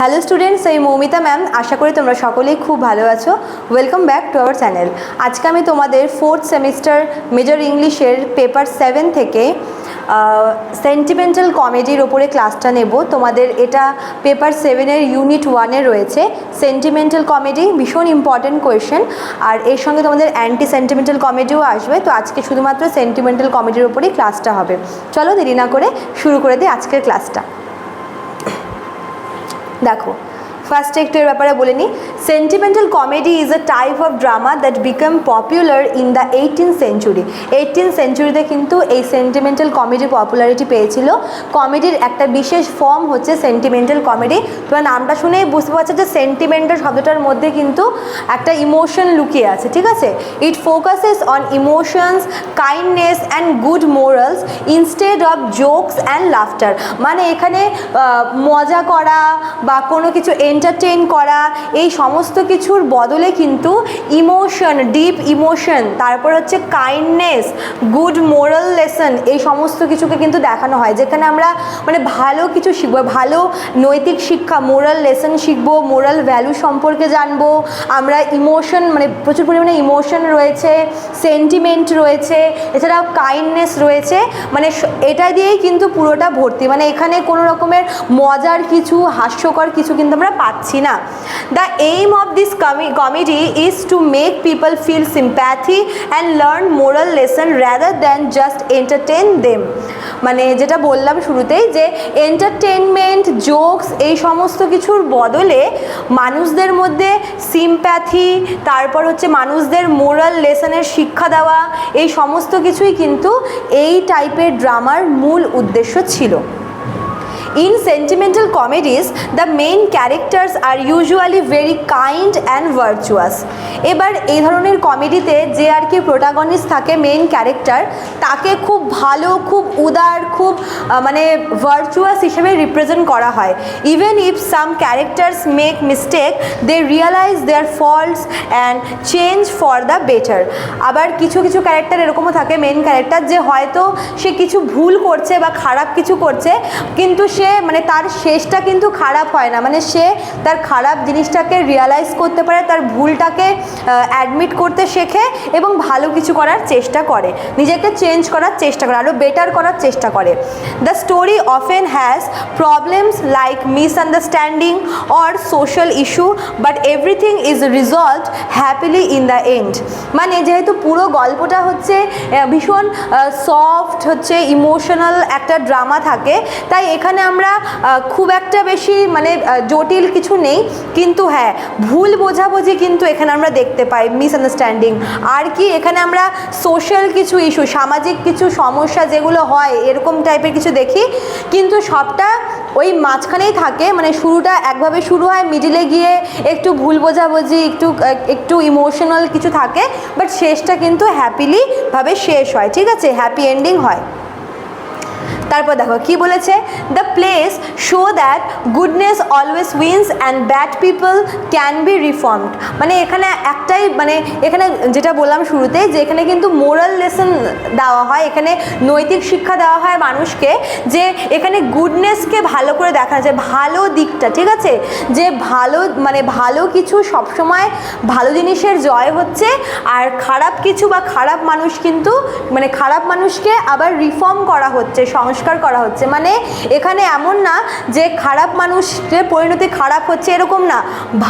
Hello students এই Moumita ma'am আশা করি তোমরা সকলেই খুব ভালো আছো। Welcome back to our channel আজকে আমি তোমাদের ফোর্থ সেমিস্টার মেজর ইংলিশের পেপার সেভেন থেকে সেন্টিমেন্টাল কমেডির ওপরে ক্লাসটা নেব। তোমাদের এটা পেপার সেভেনের ইউনিট ওয়ানে রয়েছে। সেন্টিমেন্টাল কমেডি ভীষণ ইম্পর্টেন্ট কোয়েশ্চেন আর এর সঙ্গে তোমাদের অ্যান্টি সেন্টিমেন্টাল কমেডিও আসবে। তো আজকে শুধুমাত্র সেন্টিমেন্টাল কমেডির ওপরেই ক্লাসটা হবে। চলো দেরি না করে শুরু করে দিই আজকের ক্লাসটা দেখো ফার্স্টে একটু এর ব্যাপারে বলে নিই। Sentimental comedy is a type of drama that become popular in the eighteen century eighteen সেঞ্চুরিতে কিন্তু এই সেন্টিমেন্টাল কমেডি পপুলারিটি পেয়েছিল। কমেডির একটা বিশেষ ফর্ম হচ্ছে সেন্টিমেন্টাল কমেডি তোমার নামটা শুনেই বুঝতে পারছ যে সেন্টিমেন্টাল শব্দটার মধ্যে কিন্তু একটা ইমোশন লুকিয়ে আছে, ঠিক আছে? It focuses on emotions kindness and good morals instead of jokes and laughter মানে এখানে মজা করা বা কোনো কিছু এন্টারটেইন করা, এই সমস্ত কিছুর বদলে কিন্তু ইমোশন ডিপ ইমোশন তারপর হচ্ছে কাইন্ডনেস গুড মোরাল লেসন এই সমস্ত কিছুকে কিন্তু দেখানো হয়। যেখানে আমরা মানে ভালো কিছু শিখব, ভালো নৈতিক শিক্ষা মোরাল লেসন শিখব মোরাল ভ্যালু সম্পর্কে জানব, আমরা ইমোশন মানে প্রচুর পরিমাণে ইমোশন রয়েছে সেন্টিমেন্ট রয়েছে, এছাড়াও কাইন্ডনেস রয়েছে মানে এটা দিয়েই কিন্তু পুরোটা ভর্তি। মানে এখানে কোনো রকমের মজার কিছু, হাস্যকর কিছু কিন্তু আমরা পাচ্ছি না। The aim of this comedy is to make people feel sympathy and learn moral lesson rather than just entertain them মানে যেটা বললাম শুরুতেই যে এন্টারটেনমেন্ট জোকস এই সমস্ত কিছুর বদলে মানুষদের মধ্যে সিম্প্যাথি তারপর হচ্ছে মানুষদের মোরাল লেসনের শিক্ষা দেওয়া, এই সমস্ত কিছুই কিন্তু এই টাইপের ড্রামার মূল উদ্দেশ্য ছিল। In sentimental comedies, the main characters are usually very kind and virtuous. এবার এই ধরনের কমেডিতে যে আর কি প্রোটাগনিস্ট থাকে মেইন ক্যারেক্টার তাকে খুব ভালো খুব উদার খুব মানে ভার্চুয়াস হিসেবে রিপ্রেজেন্ট করা হয় even if some characters make mistake they realise their faults and change for the better আবার কিছু কিছু ক্যারেক্টার এরকমও থাকে মেন ক্যারেক্টার যে হয়তো সে কিছু ভুল করছে বা খারাপ কিছু করছে কিন্তু সে মানে তার শেষটা কিন্তু খারাপ হয় না। মানে সে তার খারাপ জিনিসটাকে রিয়ালাইজ করতে পারে, তার ভুলটাকে অ্যাডমিট করতে শেখে এবং ভালো কিছু করার চেষ্টা করে। নিজেকে চেঞ্জ করার চেষ্টা করে আরও বেটার করার চেষ্টা করে। The story often has problems like misunderstanding or social issue but everything is resolved happily in the end মানে যেহেতু পুরো গল্পটা হচ্ছে ভীষণ সফট হচ্ছে ইমোশনাল একটা ড্রামা থাকে, তাই এখানে আমরা খুব একটা বেশি মানে জটিল কিছু নেই। কিন্তু হ্যাঁ ভুল বোঝাবুঝি কিন্তু এখানে আমরা দেখতে পাই মিসআন্ডারস্ট্যান্ডিং আর কি, এখানে আমরা সোশ্যাল কিছু ইস্যু সামাজিক কিছু সমস্যা যেগুলো হয়, এরকম টাইপের কিছু দেখি। কিন্তু সবটা ওই মাঝখানেই থাকে মানে শুরুটা একভাবে শুরু হয় মিডিলে গিয়ে একটু ভুল বোঝাবুঝি, একটু একটু ইমোশনাল কিছু থাকে বাট শেষটা কিন্তু হ্যাপিলি ভাবে শেষ হয়, ঠিক আছে? হ্যাপি এন্ডিং হয়। তারপর দেখো, কি বলেছে? The plays show that goodness always wins and bad people can be reformed মানে এখানে একটাই মানে এখানে যেটা বললাম শুরুতে, যে এখানে কিন্তু মোরাল লেসন দেওয়া হয়, এখানে নৈতিক শিক্ষা দেওয়া হয় মানুষকে, যে এখানে গুডনেসকে ভালো করে দেখা যায়, ভালো দিকটা, ঠিক আছে? যে ভালো মানে ভালো কিছু সবসময় ভালো জিনিসের জয় হচ্ছে, আর খারাপ কিছু বা খারাপ মানুষ কিন্তু মানে খারাপ মানুষকে আবার রিফর্ম করা হচ্ছে সংস্কার করা হচ্ছে। মানে এখানে এমন না যে খারাপ মানুষের পরিণতি খারাপ হচ্ছে এরকম না।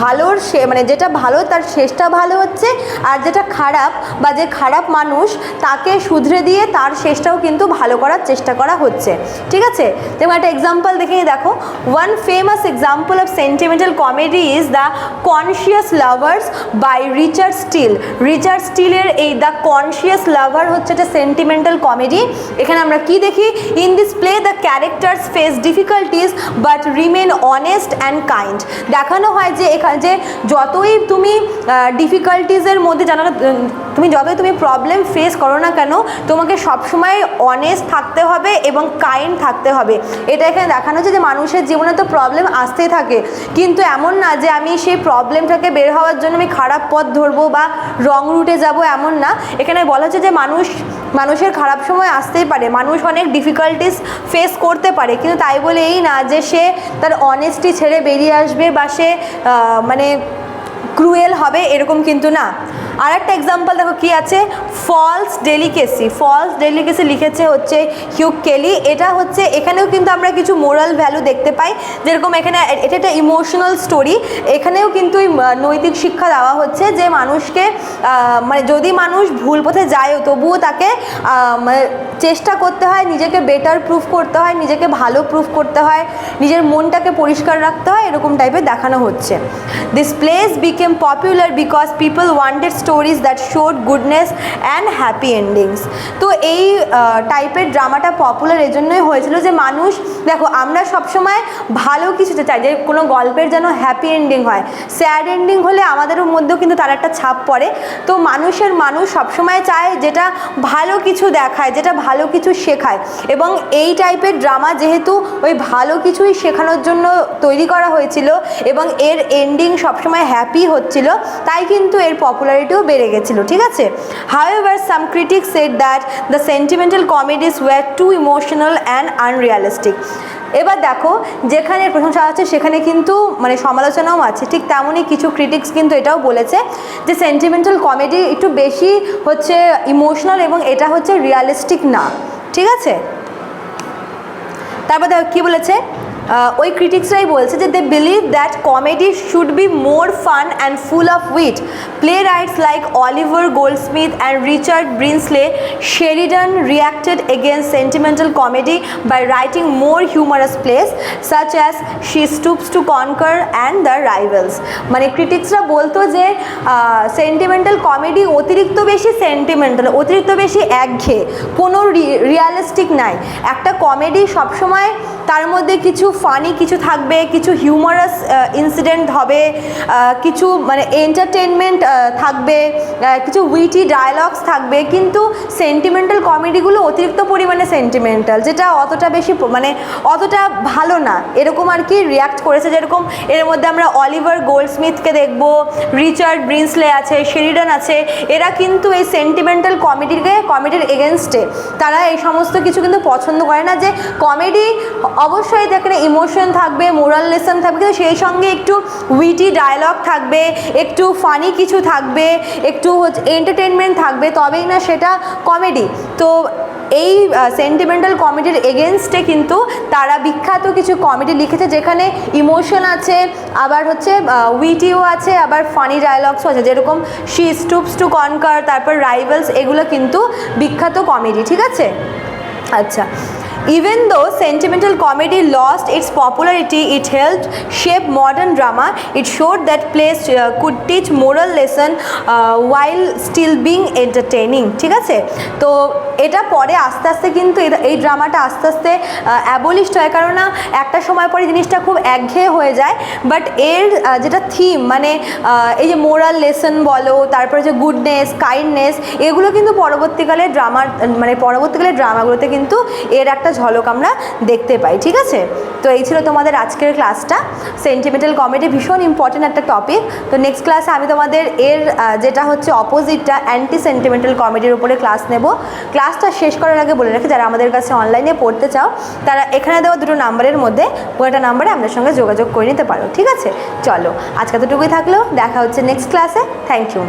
ভালোর সে মানে যেটা ভালো তার শেষটা ভালো হচ্ছে আর যেটা খারাপ বা যে খারাপ মানুষ তাকে শুধরে দিয়ে তার শেষটাও কিন্তু ভালো করার চেষ্টা করা হচ্ছে। ঠিক আছে? যেমন একটা এক্সাম্পল দেখে দেখো। One famous example of sentimental comedy is the Conscious Lovers by Richard Steele Richard স্টিলের এই দ্য কনসিয়াস লাভার হচ্ছে একটা সেন্টিমেন্টাল কমেডি এখানে আমরা কি দেখি? In this play the characters face difficulties but remain honest and kind দেখানো হয় যে এখানে যে যতই তুমি ডিফিকাল্টিসের মধ্যে জানো তুমি যতই তুমি প্রবলেম ফেস করো না কেন, তোমাকে সবসময় অনেস্ট থাকতে হবে এবং কাইন্ড থাকতে হবে। এটা এখানে দেখানো হচ্ছে যে মানুষের জীবনে তো প্রবলেম আসতেই থাকে। কিন্তু এমন না যে আমি সেই প্রবলেমটাকে বের হওয়ার জন্য আমি খারাপ পথ ধরবো বা রং রুটে যাব, এমন না। এখানে বলা হচ্ছে যে মানুষ মানুষের খারাপ সময় আসতেই পারে। মানুষ অনেক ডিফিকাল্টিস ফেস করতে পারে। কিন্তু তাই বলে এই না যে সে তার অনেস্টি ছেড়ে বেরিয়ে আসবে বা সে মানে ক্রুয়েল হবে এরকম কিন্তু না। আর একটা এক্সাম্পল দেখো কি আছে? ফলস ডেলিকেসি ফলস ডেলিকেসি লিখেছে হচ্ছে হিউক কেলি এটা হচ্ছে এখানেও কিন্তু আমরা কিছু মোরাল ভ্যালু দেখতে পাই। যেরকম এখানে এটা একটা ইমোশনাল স্টোরি এখানেও কিন্তু নৈতিক শিক্ষা দেওয়া হচ্ছে যে মানুষকে মানে যদি মানুষ ভুল পথে যায়ও তবুও তাকে মানে চেষ্টা করতে হয়, নিজেকে বেটার প্রুফ করতে হয়, নিজেকে ভালো প্রুফ করতে হয়, নিজের মনটাকে পরিষ্কার রাখতে হয়, এরকম টাইপের দেখানো হচ্ছে। This plays became popular because people wanted stories that showed goodness and happy endings তো এই টাইপের ড্রামাটা পপুলার এজন্যই হয়েছিল যে মানুষ, দেখো, আমরা সবসময় ভালো কিছুতে চাই, যে কোনো গল্পের যেন হ্যাপি এন্ডিং হয়। স্যাড এন্ডিং হলে আমাদেরও মধ্যেও কিন্তু তার একটা ছাপ পড়ে। তো মানুষের মানুষ সবসময় চায় যেটা ভালো কিছু দেখায়, যেটা ভালো কিছু শেখায়। এবং এই টাইপের ড্রামা যেহেতু ওই ভালো কিছুই শেখানোর জন্য তৈরি করা হয়েছিল, এবং এর এন্ডিং সবসময় হ্যাপি হচ্ছিল, তাই কিন্তু এর পপুলারিটিও বেড়ে গেছিল, ঠিক আছে? However some critic said that the sentimental comedies were too emotional and unrealistic এবার দেখো, যেখানে প্রশংসা আছে, সেখানে কিন্তু মানে সমালোচনাও আছে। ঠিক তেমনই কিছু ক্রিটিক্স কিন্তু এটাও বলেছে যে সেন্টিমেন্টাল কমেডি একটু বেশি হচ্ছে ইমোশনাল এবং এটা হচ্ছে রিয়ালিস্টিক না। ঠিক আছে? তারপর দেখো কী বলেছে? ওই ক্রিটিক্সরাই বলছে যে they believe that comedy should be more fun and full of wit playwrights like Oliver Goldsmith and Richard Brinsley Sheridan reacted against sentimental comedy by writing more humorous plays such as She Stoops to Conquer and the Rivals মানে ক্রিটিক্সরা বলতো যে sentimental comedy অতিরিক্ত বেশি sentimental অতিরিক্ত বেশি একঘেয়ে, কোনো রিয়ালিস্টিক নাই। একটা কমেডি সবসময় তার মধ্যে কিছু ফানি কিছু থাকবে, কিছু হিউমারাস ইনসিডেন্ট হবে কিছু মানে এন্টারটেনমেন্ট থাকবে কিছু উইটি ডায়লগস থাকবে, কিন্তু সেন্টিমেন্টাল কমেডিগুলো অতিরিক্ত পরিমাণে সেন্টিমেন্টাল যেটা অতটা বেশি মানে অতটা ভালো না। এরকম আর কি রিয়াক্ট করেছে যেরকম, এর মধ্যে আমরা অলিভার গোল্ডস্মিথকে দেখব রিচার্ড ব্রিন্সলে আছে শেরিডান আছে, এরা কিন্তু এই সেন্টিমেন্টাল কমেডিকে কমেডির এগেনস্টে তারা এই সমস্ত কিছু কিন্তু পছন্দ করে না যে কমেডি অবশ্যই যেখানে ইমোশন থাকবে মোরাল লেসন থাকবে, কিন্তু সেই সঙ্গে একটু উইটি ডায়লগ থাকবে, একটু ফানি কিছু থাকবে, একটু এন্টারটেনমেন্ট থাকবে, তবেই না সেটা কমেডি তো এই সেন্টিমেন্টাল কমেডির এগেনস্টে কিন্তু তারা বিখ্যাত কিছু কমেডি লিখেছে, যেখানে ইমোশন আছে, আবার হচ্ছে উইটিও আছে, আবার ফানি ডায়লগসও আছে, যেরকম শি স্টুপস টু কনকার তারপর রাইভেলস এগুলো কিন্তু বিখ্যাত কমেডি ঠিক আছে? আচ্ছা Even though sentimental comedy lost its popularity, it helped shape modern drama. It showed that plays uh, could teach moral lesson uh, while still being entertaining. ঠিক আছে তো এটা পরে আস্তে আস্তে কিন্তু এই ড্রামাটা আস্তে আস্তে অ্যাবলিশড হয় কারণ না একটা সময় পরে জিনিসটা খুব একঘেয়ে হয়ে যায় বাট এর যেটা থিম মানে এই যে মোরাল লেসন বলো তারপরে যে গুডনেস কাইন্ডনেস এগুলো কিন্তু পরবর্তীকালে ড্রামার মানে পরবর্তীকালে ড্রামাগুলোতে কিন্তু এর একটা ঝলক আমরা দেখতে পাই, ঠিক আছে? তো এই ছিল তোমাদের আজকের ক্লাসটা সেন্টিমেন্টাল কমেডি ভীষণ ইম্পর্টেন্ট একটা টপিক তো নেক্সট ক্লাসে আমি তোমাদের এর যেটা হচ্ছে অপোজিটটা অ্যান্টি সেন্টিমেন্টাল কমেডির উপরে ক্লাস নেব। ক্লাসটা শেষ করার আগে বলে রাখি, যারা আমাদের কাছে অনলাইনে পড়তে চাও, তারা এখানে দেওয়া দুটো নাম্বারের মধ্যে একটা নাম্বারে আমাদের সঙ্গে যোগাযোগ করে নিতে পারো, ঠিক আছে? চলো, আজকে এতটুকুই থাকল। দেখা হচ্ছে নেক্সট ক্লাসে থ্যাংক ইউ